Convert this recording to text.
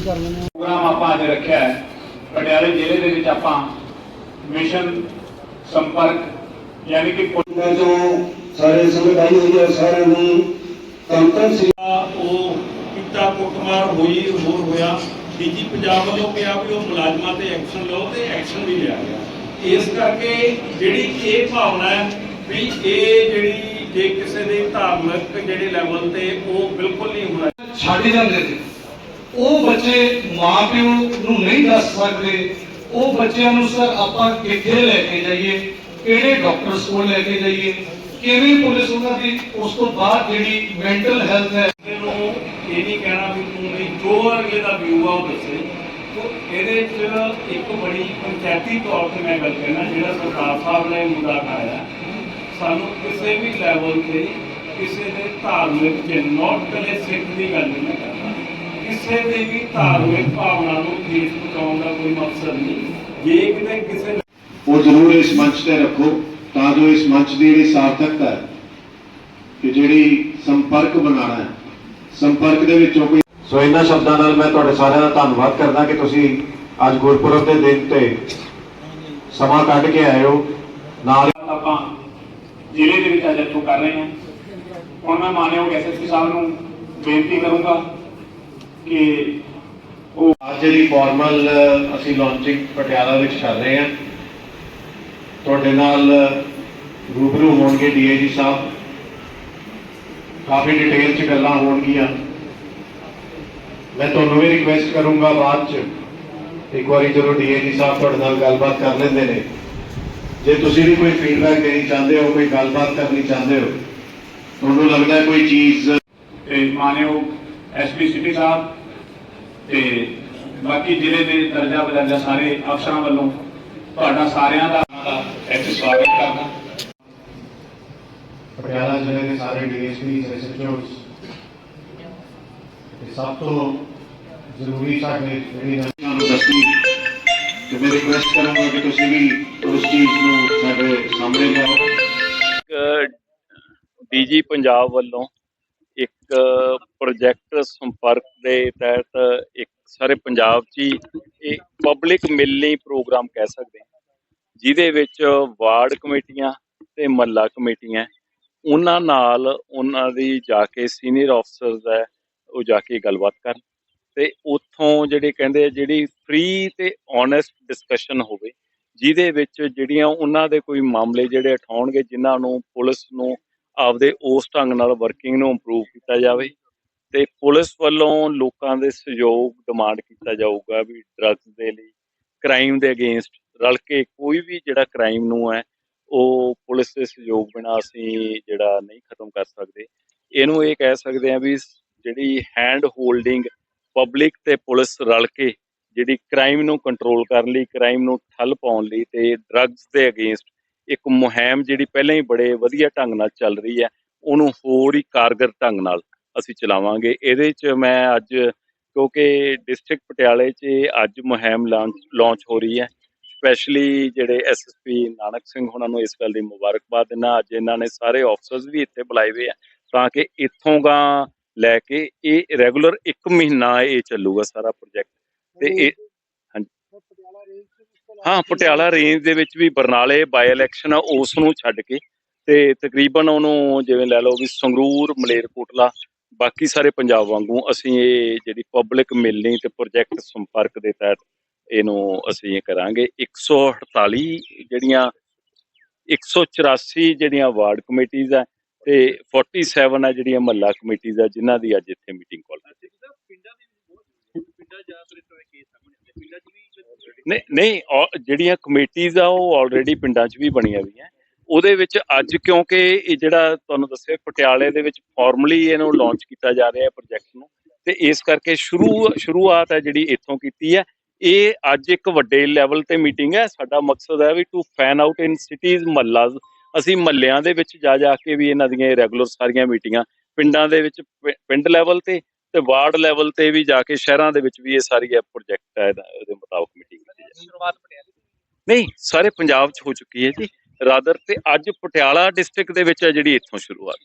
ਕਰ ਲੈਂਦੇ ਹਾਂ ਪ੍ਰੋਗਰਾਮ ਆਪਾਂ ਅੱਜ ਰੱਖਿਆ ਹੈ। ਪਟਿਆਲੇ ਜ਼ਿਲ੍ਹੇ ਦੇ ਵਿੱਚ ਆਪਾਂ ਮਿਸ਼ਨ ਸੰਪਰਕ ਯਾਨੀ ਕਿ ਮੈਂ ਤੋਂ ਸਾਰੇ ਸੰਗਤ ਆਈ ਹੋਈ ਹੈ ਸਾਰਿਆਂ ਨੂੰ ਧੰਨ ਸ੍ਰੀ ਉਹ ਕੀਤਾ ਕੁੱਟਮਾਰ ਹੋਈ ਹੋਰ ਹੋਇਆ। ਡੀਜੀ ਪੰਜਾਬ ਵੱਲੋਂ ਕਿਹਾ ਵੀ ਉਹ ਮੁਲਾਜ਼ਮਾਂ ਤੇ ਐਕਸ਼ਨ ਲਓ ਤੇ ਐਕਸ਼ਨ ਵੀ ਲਿਆ ਗਿਆ। ਇਸ ਕਰਕੇ ਜਿਹੜੀ ਇਹ ਭਾਵਨਾ ਹੈ ਵੀ ਇਹ ਜਿਹੜੀ ਜੇ ਕਿਸੇ ਦੇ ਧਾਰਮਿਕ ਜਿਹੜੇ ਲੈਵਲ ਤੇ ਉਹ ਬਿਲਕੁਲ ਨਹੀਂ ਹੋਣਾ ਛੱਡ ਜਾਂਦੇ ਸੀ। ਉਹ ਬੱਚੇ ਮਾਪਿਓ ਨੂੰ ਨਹੀਂ ਦੱਸ ਸਕਦੇ। ਉਹ ਬੱਚਿਆਂ ਨੂੰ ਸਰ ਆਪਾਂ ਕਿੱਥੇ ਲੈ ਕੇ ਜਾਈਏ? ਕਿਹੜੇ ਡਾਕਟਰ ਕੋਲ ਲੈ ਕੇ ਜਾਈਏ? ਕਿਵੇਂ ਪੁਲਿਸ ਉਹਨਾਂ ਦੀ ਉਸ ਤੋਂ ਬਾਅਦ ਜਿਹੜੀ ਮੈਂਟਲ ਹੈਲਥ ਹੈ? ਇਹਨੂੰ ਇਹ ਨਹੀਂ ਕਹਿਣਾ ਵੀ ਤੂੰ ਨਹੀਂ ਜੋ ਅਗਲੇ ਦਾ ਵਿਊ ਆ ਉਹ ਦੱਸੇ। ਇਹਦੇ ਚ ਇੱਕ ਬੜੀ ਪੰਚਾਇਤੀ ਤੌਰ ਤੇ ਮੈਂ ਗੱਲ ਕਹਿਣਾ, ਜਿਹੜਾ ਸਰਦਾਰ ਸਾਹਿਬ ਨੇ ਮੁੱਦਾ ਉਠਾਇਆ ਸਾਨੂੰ ਕਿਸੇ ਵੀ ਲੈਵਲ ਤੇ ਕਿਸੇ ਦੇ ਧਾਰਮਿਕ ਚ ਨੋਟ ਕਲੇ ਸਿੱਖ ਦੀ ਗੱਲ ਨਹੀਂ ਕਰਦਾ। ਕਿਸੇ ਦੇ ਵੀ ਧਾਰਮਿਕ ਭਾਵਨਾ ਨੂੰ ਠੇਸ ਪਹੁੰਚਾਉਣ ਦਾ ਕੋਈ ਮਕਸਦ ਨਹੀਂ। ਜੇ ਕਿਤੇ ਕਿਸੇ ਉਹ ਜ਼ਰੂਰ ਇਸ ਮੰਚ ਤੇ ਰੱਖੋ ਤਾਂ ਜੋ ਇਸ ਮੰਚ ਦੀ ਜਿਹੜੀ ਸਾਰਥਕਤਾ ਹੈ ਕਿ ਜਿਹੜੀ ਸੰਪਰਕ ਬਣਾਉਣਾ ਹੈ ਸੰਪਰਕ ਦੇ ਵਿੱਚੋਂ ਕੋਈ ਸੋ ਇਹਨਾਂ ਸ਼ਬਦਾਂ ਨਾਲ ਮੈਂ ਤੁਹਾਡੇ ਸਾਰਿਆਂ ਦਾ ਧੰਨਵਾਦ ਕਰਦਾ ਕਿ ਤੁਸੀਂ ਅੱਜ ਗੁਰਪੁਰਬ ਦੇ ਦਿਨ ਤੇ ਸਮਾਂ ਕੱਢ ਕੇ ਆਏ ਹੋ। ਨਾਲ ਆਪਾਂ ਜ਼ਿਲ੍ਹੇ ਦੇ ਵਿੱਚ ਅੱਜ ਇੱਥੋਂ ਕਰ ਰਹੇ ਹਾਂ। ਹੁਣ ਮੈਂ ਮਾਨਯੋਗ ਐਸਐਸਪੀ ਸਾਹਿਬ ਨੂੰ ਬੇਨਤੀ ਕਰੂੰਗਾ ਕਿ ਉਹ ਅੱਜ ਜਿਹੜੀ ਫਾਰਮਲ ਅਸੀਂ ਲਾਂਚਿੰਗ ਪਟਿਆਲਾ ਵਿੱਚ ਕਰ ਰਹੇ ਹਾਂ। ਤੁਹਾਡੇ ਨਾਲ ਰੂਬਰੂ ਹੋਣਗੇ ਡੀਏਜੀ ਸਾਹਿਬ। ਕਾਫੀ ਡਿਟੇਲ ਚ ਗੱਲਾਂ ਹੋਣਗੀਆਂ। ਮੈਂ ਤੁਹਾਨੂੰ ਵੀ ਰਿਕਵੈਸਟ ਕਰੂੰਗਾ ਬਾਅਦ ਚ। ਇੱਕ ਵਾਰੀ ਜਦੋਂ ਡੀਏਜੀ ਸਾਹਿਬ ਤੁਹਾਡੇ ਨਾਲ ਗੱਲਬਾਤ ਕਰ ਲੈਂਦੇ ਨੇ। ਜੇ ਤੁਸੀਂ ਵੀ ਕੋਈ ਫੀਡਬੈਕ ਦੇਣੀ ਚਾਹੁੰਦੇ ਹੋ, ਕੋਈ ਗੱਲਬਾਤ ਕਰਨੀ ਚਾਹੁੰਦੇ ਹੋ ਤੁਹਾਨੂੰ ਲੱਗਦਾ ਕੋਈ ਚੀਜ਼ ਤੇ ਮਾਨਯੋਗ ਐਸਪੀ ਸਿਟੀ ਸਾਹਿਬ ਤੇ ਬਾਕੀ ਜ਼ਿਲ੍ਹੇ ਦੇ ਦਰਜਾ ਬਦਰਜਾ ਸਾਰੇ ਅਫਸਰਾਂ ਵੱਲੋਂ ਤੁਹਾਡਾ ਸਾਰਿਆਂ ਦਾ ਇੱਥੇ ਸਵਾਗਤ ਕਰਦਾ। ਪਟਿਆਲਾ ਜ਼ਿਲ੍ਹੇ ਦੇ ਸਾਰੇ ਡੀਐਸਪੀ ਐਸਐਚਓਸ ਤੇ ਸਭ ਤੋਂ ਜ਼ਰੂਰੀ ਸਾਡੇ ਜਿਹੜੀ ਨੂੰ ਦੱਸਣੀ ਤੇ ਮੈਂ ਰਿਕੁਐਸਟ ਕਰਾਂਗਾ ਕਿ ਤੁਸੀਂ ਵੀ ਉਸ ਚੀਜ਼ ਨੂੰ ਸਾਡੇ ਸਾਹਮਣੇ ਲਿਆਓ। ਡੀਜੀ ਪੰਜਾਬ ਵੱਲੋਂ ਇੱਕ ਪ੍ਰੋਜੈਕਟ ਸੰਪਰਕ ਦੇ ਤਹਿਤ ਇੱਕ ਸਾਰੇ ਪੰਜਾਬ 'ਚ ਇਹ ਪਬਲਿਕ ਮਿਲਣੀ ਪ੍ਰੋਗਰਾਮ ਕਹਿ ਸਕਦੇ ਹਾਂ, ਜਿਹਦੇ ਵਿੱਚ ਵਾਰਡ ਕਮੇਟੀਆਂ ਤੇ ਮਹੱਲਾ ਕਮੇਟੀਆਂ ਉਹਨਾਂ ਨਾਲ ਉਹਨਾਂ ਦੀ ਜਾ ਕੇ ਸੀਨੀਅਰ ਅਫਸਰਸ ਹੈ, ਉਹ ਜਾ ਕੇ ਗੱਲਬਾਤ ਕਰਨ ਤੇ ਉੱਥੋਂ ਜਿਹੜੇ ਕਹਿੰਦੇ ਜਿਹੜੀ ਫ੍ਰੀ ਤੇ ਓਨੈਸਟ ਡਿਸਕਸ਼ਨ ਹੋਵੇ, ਜਿਹਦੇ ਵਿੱਚ ਜਿਹੜੀਆਂ ਉਹਨਾਂ ਦੇ ਕੋਈ ਮਾਮਲੇ ਜਿਹੜੇ ਉਠਾਉਣਗੇ, ਜਿਨ੍ਹਾਂ ਨੂੰ ਪੁਲਿਸ ਨੂੰ ਆਪਦੇ ਉਸ ਢੰਗ ਨਾਲ ਵਰਕਿੰਗ ਨੂੰ ਇੰਪਰੂਵ ਕੀਤਾ ਜਾਵੇ ਤੇ ਪੁਲਿਸ ਵੱਲੋਂ ਲੋਕਾਂ ਦੇ ਸਹਿਯੋਗ ਡਿਮਾਂਡ ਕੀਤਾ ਜਾਊਗਾ ਵੀ ਡਰੱਗਸ ਦੇ ਲਈ ਕ੍ਰਾਈਮ ਦੇ ਅਗੇਂਸਟ ਰਲ ਕੇ ਕੋਈ ਵੀ ਜਿਹੜਾ ਕ੍ਰਾਈਮ ਨੂੰ ਹੈ, ਉਹ ਪੁਲਿਸ ਦੇ ਸਹਿਯੋਗ ਬਿਨਾਂ ਅਸੀਂ ਜਿਹੜਾ ਨਹੀਂ ਖਤਮ ਕਰ ਸਕਦੇ। ਇਹਨੂੰ ਇਹ ਕਹਿ ਸਕਦੇ ਆ ਵੀ ਜਿਹੜੀ ਹੈਂਡ ਹੋਲਡਿੰਗ ਪਬਲਿਕ ਤੇ ਪੁਲਿਸ ਰਲ ਕੇ ਜਿਹੜੀ ਕ੍ਰਾਈਮ ਨੂੰ ਕੰਟਰੋਲ ਕਰਨ ਲਈ ਕ੍ਰਾਈਮ ਨੂੰ ਠੱਲ ਪਾਉਣ ਲਈ ਤੇ ਡਰੱਗਸ ਦੇ ਅਗੇਂਸਟ ਇੱਕ ਮੁਹਿੰਮ ਜਿਹੜੀ ਪਹਿਲਾਂ ਹੀ ਬੜੇ ਵਧੀਆ ਢੰਗ ਨਾਲ ਚੱਲ ਰਹੀ ਹੈ ਉਹਨੂੰ ਹੋਰ ਹੀ ਕਾਰਗਰ ਢੰਗ ਨਾਲ ਅਸੀਂ ਚਲਾਵਾਂਗੇ। ਇਹਦੇ 'ਚ ਮੈਂ ਅੱਜ ਕਿਉਂਕਿ ਡਿਸਟ੍ਰਿਕਟ ਪਟਿਆਲੇ 'ਚ ਅੱਜ ਮੁਹਿੰਮ ਲਾਂਚ ਹੋ ਰਹੀ ਹੈ। ਸਪੈਸ਼ਲੀ ਜਿਹੜੇ ਐਸਐਸਪੀ ਨਾਨਕ ਸਿੰਘ ਉਹਨਾਂ ਨੂੰ ਇਸ ਗੱਲ ਦੀ ਮੁਬਾਰਕਬਾਦ ਦਿੰਦਾ। ਅੱਜ ਇਹਨਾਂ ਨੇ ਸਾਰੇ ਆਫਸਰਸ ਵੀ ਇੱਥੇ ਬੁਲਾਏ ਹੋਏ ਆ ਤਾਂ ਕਿ ਇੱਥੋਂ ਗਾ ਲੈ ਕੇ ਇਹ ਰੈਗੂਲਰ 1 ਮਹੀਨਾ ਇਹ ਚੱਲੂਗਾ ਸਾਰਾ ਪ੍ਰੋਜੈਕਟ ਤੇ ਇਹ ਹਾਂ ਪਟਿਆਲਾ ਰੇਂਜ ਦੇ ਵਿੱਚ ਵੀ ਬਰਨਾਲੇ ਬਾਈ ਇਲੈਕਸ਼ਨ ਆ ਉਸ ਨੂੰ ਛੱਡ ਕੇ ਤੇ ਤਕਰੀਬਨ ਉਹਨੂੰ ਜਿਵੇਂ ਲੈ ਲਓ ਵੀ ਸੰਗਰੂਰ ਮਲੇਰਕੋਟਲਾ ਬਾਕੀ ਸਾਰੇ ਪੰਜਾਬ ਵਾਂਗੂ ਅਸੀਂ ਇਹ ਜਿਹੜੀ ਪਬਲਿਕ ਮਿਲਣੀ ਤੇ ਪ੍ਰੋਜੈਕਟ ਸੰਪਰਕ ਦੇ ਤਹਿਤ ਇਹਨੂੰ ਅਸੀਂ ਇਹ ਕਰਾਂਗੇ। 148 ਜਿਹੜੀਆਂ 184 ਜਿਹੜੀਆਂ ਵਾਰਡ ਕਮੇਟੀਆਂ ਆ ਤੇ 47 ਆ ਜਿਹੜੀਆਂ ਮਹੱਲਾ ਕਮੇਟੀਆਂ ਆ ਜਿਨ੍ਹਾਂ ਦੀ ਅੱਜ ਇੱਥੇ ਮੀਟਿੰਗ ਕਾਲ ਕੀਤੀ। ਨਹੀਂ ਨਹੀਂ ਔ- ਜਿਹੜੀਆਂ ਕਮੇਟੀਆਂ ਆ, ਉਹ ਆਲਰੇਡੀ ਪਿੰਡਾਂ 'ਚ ਵੀ ਬਣੀਆਂ ਹੋਈਆਂ। ਉਹਦੇ ਵਿੱਚ ਅੱਜ ਕਿਉਂਕਿ ਇਹ ਜਿਹੜਾ ਤੁਹਾਨੂੰ ਦੱਸਿਆ, ਪਟਿਆਲੇ ਦੇ ਵਿੱਚ ਫਾਰਮਲੀ ਇਹਨੂੰ ਲਾਂਚ ਕੀਤਾ ਜਾ ਰਿਹਾ ਹੈ ਪ੍ਰੋਜੈਕਟ ਨੂੰ। ਤੇ ਇਸ ਕਰਕੇ ਸ਼ੁਰੂ, ਸ਼ੁਰੂਆਤ ਹੈ ਜਿਹੜੀ ਇੱਥੋਂ ਕੀਤੀ ਹੈ। ਇਹ ਅੱਜ ਇੱਕ ਵੱਡੇ ਲੈਵਲ ਤੇ ਮੀਟਿੰਗ ਹੈ। ਸਾਡਾ ਮਕਸਦ ਹੈ ਵੀ to fan out in cities mohallas ਅਸੀਂ ਮਹੱਲਿਆਂ ਦੇ ਵਿੱਚ ਜਾ ਜਾ ਕੇ ਵੀ ਇਹਨਾਂ ਦੀਆਂ ਰੈਗੂਲਰ ਸਾਰੀਆਂ ਮੀਟਿੰਗਾਂ ਪਿੰਡਾਂ ਦੇ ਵਿੱਚ ਪਿੰਡ ਲੈਵਲ ਤੇ ਤੇ ਵਾਰਡ ਲੈਵਲ ਤੇ ਵੀ ਜਾ ਕੇ ਸ਼ਹਿਰਾਂ ਦੇ ਵਿੱਚ ਵੀ ਇਹ ਸਾਰੀ ਪ੍ਰੋਜੈਕਟ ਹੈ ਇਹਦਾ- ਇਹਦੇ ਮੁਤਾਬਕ। ਮੀਟਿੰਗ ਸ਼ੁਰੂਆਤ ਪਟਿਆਲੇ ਨਹੀਂ, ਸਾਰੇ ਪੰਜਾਬ 'ਚ ਹੋ ਚੁੱਕੀ ਹੈ ਜੀ। ਰਾਦਰ ਤੇ ਅੱਜ ਪਟਿਆਲਾ ਡਿਸਟ੍ਰਿਕਟ ਦੇ ਵਿੱਚ ਹੈ ਜਿਹੜੀ ਇੱਥੋਂ ਸ਼ੁਰੂਆਤ।